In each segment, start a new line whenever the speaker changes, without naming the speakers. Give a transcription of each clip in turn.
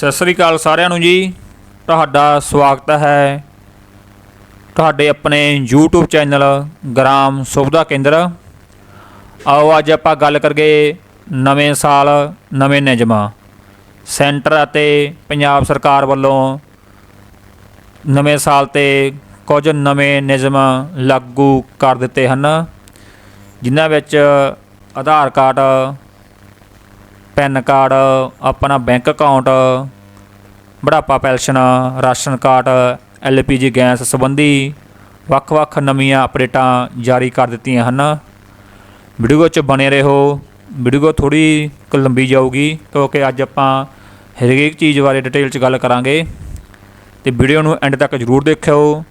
ਸਤਿ ਸ੍ਰੀ ਅਕਾਲ ਸਾਰਿਆਂ ਨੂੰ ਜੀ। ਤੁਹਾਡਾ ਸਵਾਗਤ ਹੈ ਤੁਹਾਡੇ ਆਪਣੇ YouTube ਚੈਨਲ ਗ੍ਰਾਮ ਸੁਵਿਧਾ ਕੇਂਦਰ। ਆਓ ਅੱਜ ਆਪਾਂ ਗੱਲ ਕਰਗੇ ਨਵੇਂ ਸਾਲ, ਨਵੇਂ ਨਿਯਮਾਂ। ਸੈਂਟਰ ਅਤੇ ਪੰਜਾਬ ਸਰਕਾਰ ਵੱਲੋਂ ਨਵੇਂ ਸਾਲ ਤੇ ਕੁਝ ਨਵੇਂ ਨਿਯਮ ਲਾਗੂ ਕਰ ਦਿੱਤੇ ਹਨ, ਜਿਨ੍ਹਾਂ ਵਿੱਚ ਆਧਾਰ ਕਾਰਡ ਪੈਨ ਕਾਰਡ, ਆਪਣਾ ਬੈਂਕ ਅਕਾਊਂਟ, ਬੁਢਾਪਾ pension, ration card, LPG gas ਸੰਬੰਧੀ ਵੱਖ-ਵੱਖ ਨਵੀਆਂ ਅਪਡੇਟਾਂ ਜਾਰੀ ਕਰ ਦਿੱਤੀਆਂ ਹਨ। ਵੀਡੀਓ 'ਚ ਬਣੇ ਰਹੋ। ਵੀਡੀਓ ਥੋੜੀ ਕੁ ਲੰਬੀ ਜਾਊਗੀ, ਕਿਉਂਕਿ ਅੱਜ ਆਪਾਂ ਹਰੇਕ ਚੀਜ਼ ਬਾਰੇ ਡਿਟੇਲ 'ਚ ਗੱਲ ਕਰਾਂਗੇ। ਤੇ ਵੀਡੀਓ ਨੂੰ ਐਂਡ ਤੱਕ ਜ਼ਰੂਰ ਦੇਖਿਓ।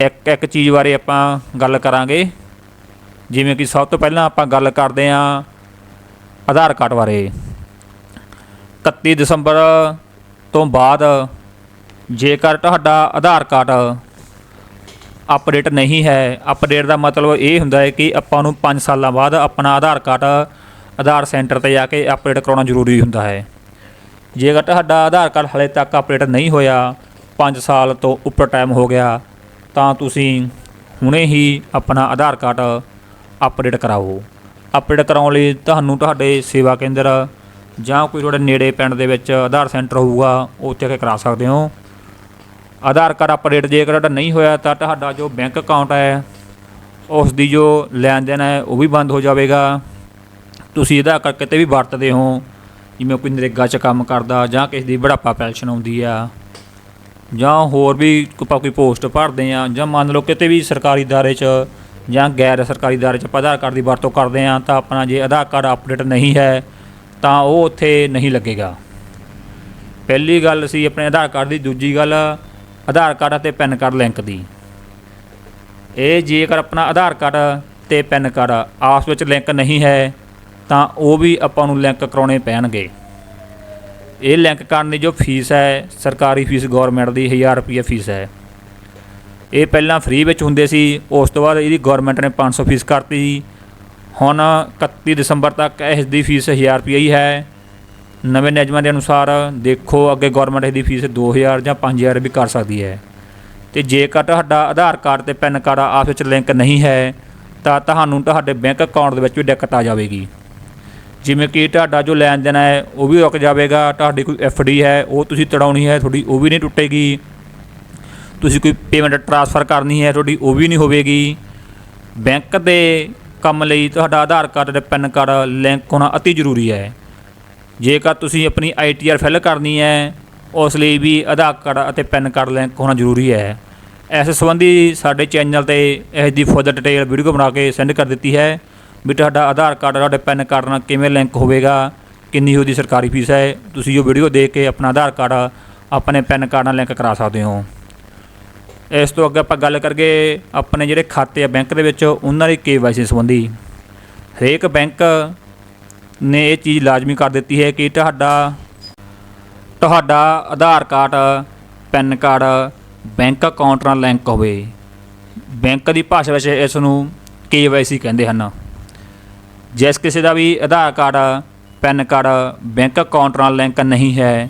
ਇੱਕ ਇੱਕ ਚੀਜ਼ ਬਾਰੇ ਆਪਾਂ ਗੱਲ ਕਰਾਂਗੇ। ਜਿਵੇਂ ਕਿ ਸਭ ਤੋਂ ਪਹਿਲਾਂ ਆਪਾਂ ਗੱਲ ਕਰਦੇ ਹਾਂ ਆਧਾਰ ਕਾਰਡ ਬਾਰੇ। 31 ਦਸੰਬਰ ਤੋਂ ਬਾਅਦ ਜੇਕਰ ਤੁਹਾਡਾ ਆਧਾਰ ਕਾਰਡ ਅਪਡੇਟ ਨਹੀਂ ਹੈ, ਅਪਡੇਟ ਦਾ ਮਤਲਬ ਇਹ ਹੁੰਦਾ ਹੈ ਕਿ ਆਪਾਂ ਨੂੰ 5 ਸਾਲਾਂ ਬਾਅਦ ਆਪਣਾ ਆਧਾਰ ਕਾਰਡ ਆਧਾਰ ਸੈਂਟਰ ਤੇ ਜਾ ਕੇ ਅਪਡੇਟ ਕਰਾਉਣਾ ਜ਼ਰੂਰੀ ਹੁੰਦਾ ਹੈ। ਜੇਕਰ ਤੁਹਾਡਾ ਆਧਾਰ ਕਾਰਡ ਹਲੇ ਤੱਕ ਅਪਡੇਟ ਨਹੀਂ ਹੋਇਆ 5 ਸਾਲ ਤੋਂ ਉੱਪਰ ਟਾਈਮ ਹੋ ਗਿਆ, ਤਾਂ ਤੁਸੀਂ ਹੁਣੇ ਹੀ ਆਪਣਾ ਆਧਾਰ ਕਾਰਡ ਅਪਡੇਟ ਕਰਾਓ। ਅਪਡੇਟ ਕਰਾਉਣ ਲਈ ਤੁਹਾਨੂੰ ਤੁਹਾਡੇ ਸੇਵਾ ਕੇਂਦਰ ਜਾਂ ਕੋਈ ਤੁਹਾਡੇ ਨੇੜੇ ਪਿੰਡ ਦੇ ਵਿੱਚ ਆਧਾਰ ਸੈਂਟਰ ਹੋਊਗਾ, ਉੱਥੇ ਆ ਕੇ ਕਰਾ ਸਕਦੇ ਹੋ। ਆਧਾਰ ਕਾਰਡ ਅਪਡੇਟ ਜੇਕਰ ਤੁਹਾਡਾ ਨਹੀਂ ਹੋਇਆ ਤਾਂ ਤੁਹਾਡਾ ਜੋ ਬੈਂਕ ਅਕਾਊਂਟ ਹੈ ਉਸ ਦੀ ਜੋ ਲੈਣ ਦੇਣ ਹੈ, ਉਹ ਵੀ ਬੰਦ ਹੋ ਜਾਵੇਗਾ। ਤੁਸੀਂ ਇਹਦਾ ਕਰਕੇ ਕਿਤੇ ਵੀ ਵਰਤਦੇ ਹੋ, ਜਿਵੇਂ ਕੋਈ ਨਰੇਗਾ 'ਚ ਕੰਮ ਕਰਦਾ ਜਾਂ ਕਿਸੇ ਦੀ ਬੜਾਪਾ ਪੈਨਸ਼ਨ ਆਉਂਦੀ ਆ, ਜਾਂ ਹੋਰ ਵੀ ਕੋਈ ਪੋਸਟ ਭਰਦੇ ਆ, ਜਾਂ ਮੰਨ ਲਓ ਕਿਤੇ ਵੀ ਸਰਕਾਰੀ ਦਾਰੇ 'ਚ ਜਾਂ ਗੈਰ ਸਰਕਾਰੀ ਦਾਰੇ 'ਚ ਆਧਾਰ ਕਾਰਡ ਦੀ ਵਰਤੋਂ ਕਰਦੇ ਆ ਤਾਂ ਆਪਣਾ ਜੇ ਆਧਾਰ ਕਾਰਡ ਅਪਡੇਟ ਨਹੀਂ ਹੈ ਤਾਂ ਉਹ ਉੱਥੇ ਨਹੀਂ ਲੱਗੇਗਾ। ਪਹਿਲੀ ਗੱਲ ਸੀ ਆਪਣੇ ਆਧਾਰ ਕਾਰਡ ਦੀ, ਦੂਜੀ ਗੱਲ ਆਧਾਰ ਕਾਰਡ ਅਤੇ ਪੈਨ ਕਾਰਡ ਲਿੰਕ ਦੀ। ਇਹ ਜੇਕਰ ਆਪਣਾ ਆਧਾਰ ਕਾਰਡ ਤੇ ਪੈਨ ਕਾਰਡ ਆਪਸ ਵਿੱਚ ਲਿੰਕ ਨਹੀਂ ਹੈ ਤਾਂ ਉਹ ਵੀ ਆਪਾਂ ਨੂੰ ਲਿੰਕ ਕਰਾਉਣੇ ਪੈਣਗੇ। ਇਹ ਲਿੰਕ ਕਰਨ ਦੀ ਜੋ ਫੀਸ ਹੈ, ਸਰਕਾਰੀ ਫੀਸ ਗਵਰਨਮੈਂਟ ਦੀ 1000 ਰੁਪਏ ਫੀਸ ਹੈ। ਇਹ ਪਹਿਲਾਂ ਫ੍ਰੀ ਵਿੱਚ ਹੁੰਦੇ ਸੀ, ਉਸ ਤੋਂ ਬਾਅਦ ਇਹਦੀ ਗਵਰਨਮੈਂਟ ਨੇ 500 ਫੀਸ ਕਰਤੀ ਹੁਣ 31 ਦਸੰਬਰ ਤੱਕ ਇਸ ਦੀ ਫੀਸ 1000 ਰੁਪਏ ਹੀ ਹੈ। ਨਵੇਂ ਨਿਯਮਾਂ ਦੇ ਅਨੁਸਾਰ ਦੇਖੋ ਅੱਗੇ ਗਵਰਨਮੈਂਟ ਇਹਦੀ ਫੀਸ 2000 ਜਾਂ 5000 ਵੀ ਕਰ ਸਕਦੀ ਹੈ। ਤੇ ਜੇਕਰ ਤੁਹਾਡਾ ਆਧਾਰ ਕਾਰਡ ਤੇ ਪੈਨ ਕਾਰਡ ਆਪਸ ਵਿੱਚ ਲਿੰਕ ਨਹੀਂ ਹੈ, ਤਾਂ ਤੁਹਾਨੂੰ ਤੁਹਾਡੇ ਬੈਂਕ ਅਕਾਊਂਟ ਦੇ ਵਿੱਚ ਵੀ ਦਿੱਕਤ ਆ ਜਾਵੇਗੀ। ਜਿਵੇਂ ਕਿ ਤੁਹਾਡਾ ਜੋ ਲੈਣ ਦੇਣ ਹੈ, ਉਹ ਵੀ ਰੁਕ ਜਾਵੇਗਾ। ਤੁਹਾਡੀ ਕੋਈ ਡੀ ਹੈ, ਉਹ ਤੁਸੀਂ ਤੜਾਉਣੀ ਹੈ, ਤੁਹਾਡੀ ਉਹ ਵੀ ਨਹੀਂ ਟੁੱਟੇਗੀ। ਤੁਸੀਂ ਕੋਈ ਪੇਮੈਂਟ ਟ੍ਰਾਂਸਫਰ ਕਰਨੀ ਹੈ, ਤੁਹਾਡੀ ਉਹ ਵੀ ਨਹੀਂ ਹੋਵੇਗੀ। ਬੈਂਕ ਦੇ ਕੰਮ ਲਈ ਤੁਹਾਡਾ ਆਧਾਰ ਕਾਰਡ ਤੇ ਪੈਨ ਕਾਰਡ ਲਿੰਕ ਹੋਣਾ ਅਤੀ ਜ਼ਰੂਰੀ ਹੈ। ਜੇਕਰ ਤੁਸੀਂ ਆਪਣੀ ਆਈਟੀਆਰ ਫਿਲ ਕਰਨੀ ਹੈ, ਉਸ ਲਈ ਵੀ ਆਧਾਰ ਕਾਰਡ ਅਤੇ ਪੈਨ ਕਾਰਡ ਲਿੰਕ ਹੋਣਾ ਜ਼ਰੂਰੀ ਹੈ। ਇਸ ਸੰਬੰਧੀ ਸਾਡੇ ਚੈਨਲ ਤੇ ਇਸ ਦੀ ਫਰਦਰ ਡਿਟੇਲ ਵੀਡੀਓ ਬਣਾ ਕੇ ਸੈਂਡ ਕਰ ਦਿੱਤੀ ਹੈ ਵੀ ਤੁਹਾਡਾ ਆਧਾਰ ਕਾਰਡ, ਤੁਹਾਡੇ ਪੈਨ ਕਾਰਡ ਨਾਲ ਕਿਵੇਂ ਲਿੰਕ ਹੋਵੇਗਾ, ਕਿੰਨੀ ਉਹਦੀ ਸਰਕਾਰੀ ਫੀਸ ਹੈ। ਤੁਸੀਂ ਉਹ ਵੀਡੀਓ ਦੇਖ ਕੇ ਆਪਣਾ ਆਧਾਰ ਕਾਰਡ, ਆਪਣੇ ਪੈਨ ਕਾਰਡ ਨਾਲ ਲਿੰਕ ਕਰਾ ਸਕਦੇ ਹੋ। ਇਸ ਤੋਂ ਅੱਗੇ ਆਪਾਂ ਗੱਲ ਕਰਗੇ ਆਪਣੇ ਜਿਹੜੇ ਖਾਤੇ ਆ ਬੈਂਕ ਦੇ ਵਿੱਚ, ਉਹਨਾਂ ਦੀ ਕੇਵਾਈਸੀ ਸੰਬੰਧੀ। ਹਰੇਕ ਬੈਂਕ ਨੇ ਇਹ ਚੀਜ਼ ਲਾਜ਼ਮੀ ਕਰ ਦਿੱਤੀ ਹੈ ਕਿ ਤੁਹਾਡਾ ਤੁਹਾਡਾ Aadhaar card, PAN card, bank account ਨਾਲ ਲਿੰਕ ਹੋਵੇ। ਬੈਂਕ ਦੀ ਭਾਸ਼ਾ ਵਿੱਚ ਇਸ ਨੂੰ ਕੇਵਾਈਸੀ ਕਹਿੰਦੇ ਹਨ। ਜਿਸ ਕਿਸੇ ਦਾ ਵੀ Aadhaar card, PAN card bank account ਨਾਲ ਲਿੰਕ ਨਹੀਂ ਹੈ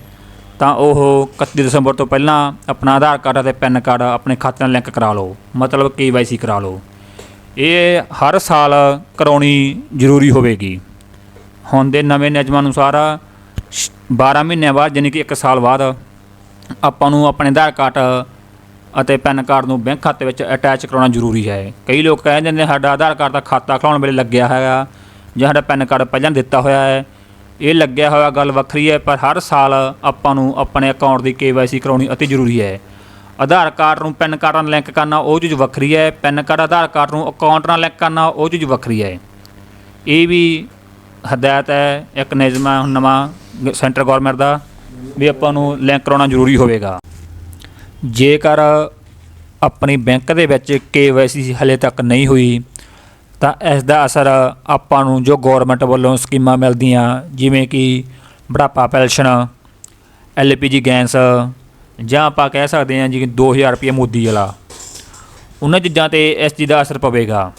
ਤਾਂ ਉਹ 31 ਦਸੰਬਰ ਤੋਂ ਪਹਿਲਾਂ ਆਪਣਾ ਆਧਾਰ ਕਾਰਡ ਅਤੇ ਪੈਨ ਕਾਰਡ ਆਪਣੇ ਖਾਤੇ ਨਾਲ ਲਿੰਕ ਕਰਾ ਲਓ। ਮਤਲਬ ਕੇਵਾਈਸੀ ਕਰਾ ਲਓ। ਇਹ ਹਰ ਸਾਲ ਕਰਾਉਣੀ ਜ਼ਰੂਰੀ ਹੋਵੇਗੀ। ਹੁਣ ਦੇ ਨਵੇਂ ਨਿਯਮਾਂ ਅਨੁਸਾਰ 12 ਮਹੀਨਿਆਂ ਬਾਅਦ ਯਾਨੀ ਕਿ 1 ਸਾਲ ਬਾਅਦ ਆਪਾਂ ਨੂੰ ਆਪਣੇ ਆਧਾਰ ਕਾਰਡ ਅਤੇ ਪੈਨ ਕਾਰਡ ਨੂੰ ਬੈਂਕ ਖਾਤੇ ਵਿੱਚ ਅਟੈਚ ਕਰਾਉਣਾ ਜ਼ਰੂਰੀ ਹੈ। ਕਈ ਲੋਕ ਕਹਿ ਨੇ ਸਾਡਾ ਆਧਾਰ ਕਾਰਡ ਦਾ ਖਾਤਾ ਖੁਲਾਉਣ ਵੇਲੇ ਲੱਗਿਆ ਹੈਗਾ ਜਾਂ ਸਾਡਾ ਪੈਨ ਕਾਰਡ ਪਹਿਲਾਂ ਦਿੱਤਾ ਹੋਇਆ ਹੈ। ਇਹ ਲੱਗਿਆ ਹੋਇਆ ਗੱਲ ਵੱਖਰੀ ਹੈ, ਪਰ ਹਰ ਸਾਲ ਆਪਾਂ ਨੂੰ ਆਪਣੇ ਅਕਾਊਂਟ ਦੀ ਕੇਵਾਈਸੀ ਕਰਾਉਣੀ ਅਤੀ ਜ਼ਰੂਰੀ ਹੈ। ਆਧਾਰ ਕਾਰਡ ਨੂੰ ਪੈਨ ਕਾਰਡ ਨਾਲ ਲਿੰਕ ਕਰਨਾ ਉਹ ਚੀਜ਼ ਵੱਖਰੀ ਹੈ, ਪੈਨ ਕਾਰਡ ਆਧਾਰ ਕਾਰਡ ਨੂੰ ਅਕਾਊਂਟ ਨਾਲ ਲਿੰਕ ਕਰਨਾ ਉਹ ਚੀਜ਼ ਵੱਖਰੀ ਹੈ। ਇਹ ਵੀ ਹਦਾਇਤ ਹੈ, ਇੱਕ ਨਿਯਮ ਹੈ ਹੁਣ ਨਵਾਂ ਸੈਂਟਰ ਗਵਰਨਮੈਂਟ ਦਾ, ਵੀ ਆਪਾਂ ਨੂੰ ਲਿੰਕ ਕਰਾਉਣਾ ਜ਼ਰੂਰੀ ਹੋਵੇਗਾ। ਜੇਕਰ ਆਪਣੀ ਬੈਂਕ ਦੇ ਵਿੱਚ ਕੇਵਾਈਸੀ ਹਲੇ ਤੱਕ ਨਹੀਂ ਹੋਈ ਤਾਂ ਇਸ ਦਾ ਅਸਰ ਆਪਾਂ ਨੂੰ ਜੋ ਗਵਰਨਮੈਂਟ ਵੱਲੋਂ ਸਕੀਮਾਂ ਮਿਲਦੀਆਂ, ਜਿਵੇਂ ਕਿ ਬੁਢਾਪਾ ਪੈਨਸ਼ਨ, ਐਲਪੀਜੀ ਗੈਸ, ਜਾਂ ਆਪਾਂ ਕਹਿ ਸਕਦੇ ਹਾਂ ਜੀ 2000 ਰੁਪਏ ਮੋਦੀ ਵਾਲਾ, ਉਹਨਾਂ ਚੀਜ਼ਾਂ ਤੇ ਇਸ ਚੀਜ਼ ਦਾ ਅਸਰ ਪਵੇਗਾ।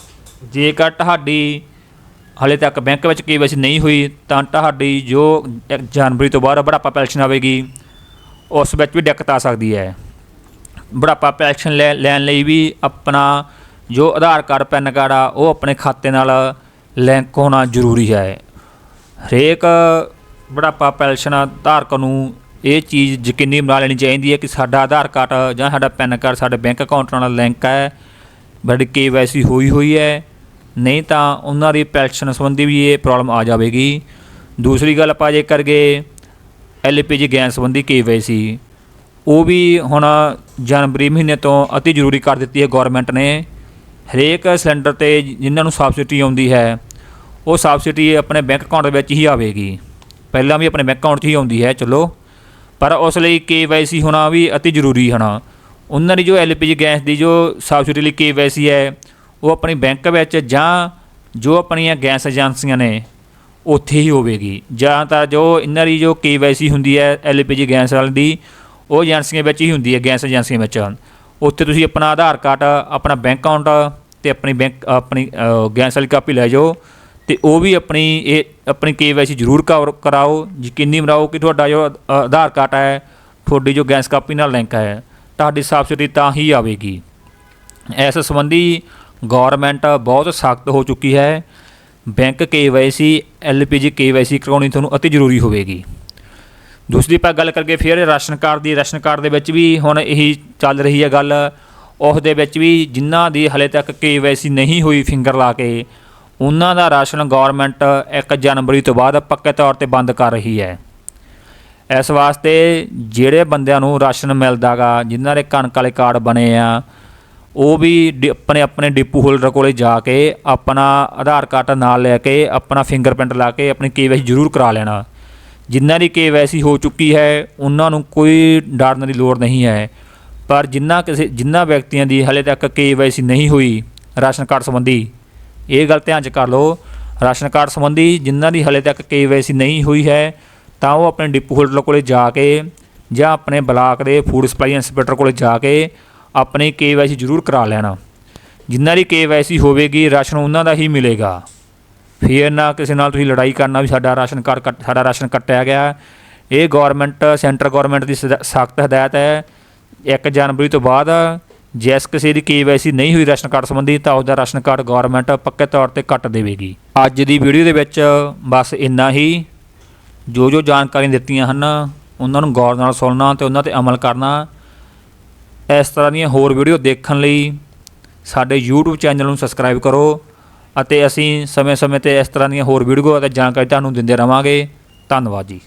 ਜੇਕਰ ਤੁਹਾਡੀ ਹਲੇ ਤੱਕ ਬੈਂਕ ਵਿੱਚ ਕੇਵਾਈਸੀ ਨਹੀਂ ਹੋਈ, ਤਾਂ ਤੁਹਾਡੀ ਜੋ ਜਨਵਰੀ ਤੋਂ ਬਾਅਦ ਬੁਢਾਪਾ ਪੈਨਸ਼ਨ ਆਵੇਗੀ, ਉਸ ਵਿੱਚ ਵੀ ਦਿੱਕਤ ਆ ਸਕਦੀ ਹੈ। ਬੁਢਾਪਾ ਪੈਨਸ਼ਨ ਲੈ ਲੈਣ ਲਈ ਵੀ ਆਪਣਾ ਜੋ ਆਧਾਰ ਕਾਰਡ, ਪੈਨ ਕਾਰਡ ਆ, ਉਹ ਆਪਣੇ ਖਾਤੇ ਨਾਲ ਲਿੰਕ ਹੋਣਾ ਜ਼ਰੂਰੀ ਹੈ। ਹਰੇਕ ਬੁਢਾਪਾ ਪੈਨਸ਼ਨ ਧਾਰਕ ਨੂੰ ਇਹ ਚੀਜ਼ ਯਕੀਨੀ ਬਣਾ ਲੈਣੀ ਚਾਹੀਦੀ ਹੈ ਕਿ ਸਾਡਾ ਆਧਾਰ ਕਾਰਡ ਜਾਂ ਸਾਡਾ ਪੈਨ ਕਾਰਡ ਸਾਡੇ ਬੈਂਕ ਅਕਾਊਂਟ ਨਾਲ ਲਿੰਕ ਹੈ, ਬੜੀ ਕੇਵਾਈਸੀ ਹੋਈ ਹੋਈ ਹੈ। ਨਹੀਂ ਤਾਂ ਉਹਨਾਂ ਦੀ ਪੈਨਸ਼ਨ ਸੰਬੰਧੀ ਵੀ ਇਹ ਪ੍ਰੋਬਲਮ ਆ ਜਾਵੇਗੀ। ਦੂਸਰੀ ਗੱਲ ਆਪਾਂ ਜੇ ਕਰਗੇ ਐਲਪੀਜੀ ਗੈਸ ਸੰਬੰਧੀ ਕੇਵਾਈਸੀ। ਉਹ ਵੀ ਹੁਣ ਜਨਵਰੀ ਮਹੀਨੇ ਤੋਂ ਅਤੀ ਜ਼ਰੂਰੀ ਕਰ ਦਿੱਤੀ ਹੈ ਗਵਰਨਮੈਂਟ ਨੇ। ਹਰੇਕ ਸਿਲੰਡਰ ਤੇ ਜਿਨ੍ਹਾਂ ਨੂੰ ਸਬਸਿਡੀ ਆਉਂਦੀ ਹੈ, ਉਹ ਸਬਸਿਡੀ ਆਪਣੇ ਬੈਂਕ ਅਕਾਊਂਟ ਵਿੱਚ ਹੀ ਆਵੇਗੀ। ਪਹਿਲਾਂ ਵੀ ਆਪਣੇ ਬੈਂਕ ਅਕਾਊਂਟ 'ਚ ਹੀ ਆਉਂਦੀ ਹੈ, ਚਲੋ। ਪਰ ਉਸ ਲਈ ਕੇਵਾਈਸੀ ਹੋਣਾ ਵੀ ਅਤੀ ਜ਼ਰੂਰੀ ਹਨ ਉਹਨਾਂ ਦੀ ਜੋ ਐਲਪੀਜੀ ਗੈਸ ਦੀ ਜੋ ਸਬਸਿਡੀ ਲਈ ਕੇਵਾਈਸੀ ਹੈ, ਉਹ ਆਪਣੀ ਬੈਂਕ ਵਿੱਚ ਜਾਂ ਜੋ ਆਪਣੀਆਂ ਗੈਸ ਏਜੰਸੀਆਂ ਨੇ, ਉੱਥੇ ਹੀ ਹੋਵੇਗੀ। ਜਾਂ ਤਾਂ ਜੋ ਇਹਨਾਂ ਦੀ ਜੋ ਕੇਵਾਈਸੀ ਹੁੰਦੀ ਹੈ ਐਲਪੀਜੀ ਗੈਸ ਵਾਲੀ ਦੀ, ਉਹ ਏਜੰਸੀਆਂ ਵਿੱਚ ਹੀ ਹੁੰਦੀ ਹੈ, ਗੈਸ ਏਜੰਸੀਆਂ ਵਿੱਚ। ਉੱਥੇ ਤੁਸੀਂ ਆਪਣਾ ਆਧਾਰ ਕਾਰਡ, ਆਪਣਾ ਬੈਂਕ ਅਕਾਊਂਟ ਤੇ ਆਪਣੀ ਬੈਂਕ ਆਪਣੀ ਗੈਸ ਵਾਲੀ ਕਾਪੀ ਲੈ ਜਾਓ ਤੇ ਉਹ ਵੀ ਆਪਣੀ, ਇਹ ਆਪਣੀ ਕੇਵਾਈਸੀ ਜ਼ਰੂਰ ਕਵਰ ਕਰਾਓ। ਯਕੀਨੀ ਬਣਾਓ ਕਿ ਤੁਹਾਡਾ ਜੋ ਆਧਾਰ ਕਾਰਡ ਹੈ, ਤੁਹਾਡੀ ਜੋ ਗੈਸ ਕਾਪੀ ਨਾਲ ਲਿੰਕ ਹੈ, ਤੁਹਾਡੀ ਸਬਸਿਡੀ ਤਾਂ ਹੀ ਆਵੇਗੀ। ਇਸ ਸੰਬੰਧੀ ਗਵਰਨਮੈਂਟ ਬਹੁਤ ਸਖਤ ਹੋ ਚੁੱਕੀ ਹੈ। ਬੈਂਕ ਕੇਵਾਈਸੀ ਐਲਪੀਜੀ ਕੇਵਾਈਸੀ ਕਰਾਉਣੀ ਤੁਹਾਨੂੰ ਅਤੀ ਜ਼ਰੂਰੀ ਹੋਵੇਗੀ। ਦੂਸਰੀ ਆਪਾਂ ਗੱਲ ਕਰਕੇ ਫਿਰ ਰਾਸ਼ਨ ਕਾਰਡ ਦੀ, ਰਾਸ਼ਨ ਕਾਰਡ ਦੇ ਵਿੱਚ ਵੀ ਹੁਣ ਇਹੀ ਚੱਲ ਰਹੀ ਹੈ ਗੱਲ। ਉਸ ਦੇ ਵਿੱਚ ਵੀ ਜਿਨ੍ਹਾਂ ਦੀ ਹਲੇ ਤੱਕ ਕੇਵਾਈਸੀ ਨਹੀਂ ਹੋਈ ਫਿੰਗਰ ਲਾ ਕੇ, ਉਹਨਾਂ ਦਾ ਰਾਸ਼ਨ ਗਵਰਨਮੈਂਟ 1 ਜਨਵਰੀ ਤੋਂ ਬਾਅਦ ਪੱਕੇ ਤੌਰ ਤੇ ਬੰਦ ਕਰ ਰਹੀ ਹੈ। ਇਸ ਵਾਸਤੇ ਜਿਹੜੇ ਬੰਦਿਆਂ ਨੂੰ ਰਾਸ਼ਨ ਮਿਲਦਾਗਾ, ਜਿਨ੍ਹਾਂ ਦੇ ਕਣਕ ਵਾਲੇ ਕਾਰਡ ਬਣੇ ਆ, ਉਹ ਵੀ ਡਿ- ਆਪਣੇ ਆਪਣੇ ਡਿਪੂ ਹੋਲਡਰ ਕੋਲੇ ਜਾ ਕੇ ਆਪਣਾ ਆਧਾਰ ਕਾਰਡ ਨਾਲ ਲੈ ਕੇ, ਆਪਣਾ ਫਿੰਗਰਪ੍ਰਿੰਟ ਲਾ ਕੇ, ਆਪਣੀ ਕੇਵਾਈਸੀ ਜ਼ਰੂਰ ਕਰਾ ਲੈਣਾ। ਜਿਨ੍ਹਾਂ ਦੀ ਕੇਵਾਈਸੀ ਹੋ ਚੁੱਕੀ ਹੈ, ਉਹਨਾਂ ਨੂੰ ਕੋਈ ਡਰਨ ਦੀ ਲੋੜ ਨਹੀਂ ਹੈ। ਪਰ ਜਿਨ੍ਹਾਂ ਕਿਸੇ ਜਿਨ੍ਹਾਂ ਵਿਅਕਤੀਆਂ ਦੀ ਹਲੇ ਤੱਕ ਕੇਵਾਈਸੀ ਨਹੀਂ ਹੋਈ ਰਾਸ਼ਨ ਕਾਰਡ ਸੰਬੰਧੀ, ਇਹ ਗੱਲ ਧਿਆਨ 'ਚ ਕਰ ਲਓ। ਰਾਸ਼ਨ ਕਾਰਡ ਸੰਬੰਧੀ ਜਿਨ੍ਹਾਂ ਦੀ ਹਲੇ ਤੱਕ ਕੇਵਾਈਸੀ ਨਹੀਂ ਹੋਈ ਹੈ, ਤਾਂ ਉਹ ਆਪਣੇ ਡਿਪੂ ਹੋਲਡਰ ਕੋਲੇ ਜਾ ਕੇ ਜਾਂ ਆਪਣੇ ਬਲਾਕ ਦੇ ਫੂਡ ਸਪਲਾਈ ਇੰਸਪੈਕਟਰ ਕੋਲੇ ਜਾ ਕੇ ਆਪਣੀ ਕੇਵਾਈਸੀ ਜ਼ਰੂਰ ਕਰਾ ਲੈਣਾ। ਜਿਨ੍ਹਾਂ ਦੀ ਕੇਵਾਈਸੀ ਹੋਵੇਗੀ, ਰਾਸ਼ਨ ਉਹਨਾਂ ਦਾ ਹੀ ਮਿਲੇਗਾ। ਫਿਰ ਨਾ ਕਿਸੇ ਨਾਲ ਤੁਸੀਂ ਲੜਾਈ ਕਰਨਾ ਵੀ ਸਾਡਾ ਰਾਸ਼ਨ ਕਾਰਡ ਕੱਟ, ਸਾਡਾ ਰਾਸ਼ਨ ਕੱਟਿਆ ਗਿਆ। ਇਹ ਗਵਰਨਮੈਂਟ ਸੈਂਟਰ ਗਵਰਨਮੈਂਟ ਦੀ ਸਖਤ ਹਦਾਇਤ ਹੈ। 1 ਜਨਵਰੀ ਤੋਂ ਬਾਅਦ ਜਿਸ ਕਿਸੇ ਦੀ ਕੇਵਾਈਸੀ ਨਹੀਂ ਹੋਈ ਰਾਸ਼ਨ ਕਾਰਡ ਸੰਬੰਧੀ, ਤਾਂ ਉਹਦਾ ਰਾਸ਼ਨ ਕਾਰਡ ਗਵਰਨਮੈਂਟ ਪੱਕੇ ਤੌਰ ਤੇ ਕੱਟ ਦੇਵੇਗੀ। ਅੱਜ ਦੀ ਵੀਡੀਓ ਦੇ ਵਿੱਚ ਬਸ ਇੰਨਾ ਹੀ। ਜੋ ਜੋ ਜਾਣਕਾਰੀਆਂ ਦਿੱਤੀਆਂ ਹਨ, ਉਹਨਾਂ ਨੂੰ ਗੌਰ ਨਾਲ ਸੁਣਨਾ ਤੇ ਉਹਨਾਂ ਤੇ ਅਮਲ ਕਰਨਾ। ਇਸ ਤਰ੍ਹਾਂ ਦੀਆਂ ਹੋਰ ਵੀਡੀਓ ਦੇਖਣ ਲਈ ਸਾਡੇ YouTube ਚੈਨਲ ਨੂੰ ਸਬਸਕ੍ਰਾਈਬ ਕਰੋ। ਅਤੇ ਅਸੀਂ ਸਮੇਂ-ਸਮੇਂ ਤੇ ਇਸ ਤਰ੍ਹਾਂ ਦੀਆਂ ਹੋਰ ਵੀਡੀਓ ਅਤੇ ਜਾਣਕਾਰੀ ਤੁਹਾਨੂੰ ਦਿੰਦੇ ਰਵਾਂਗੇ। ਧੰਨਵਾਦ ਜੀ।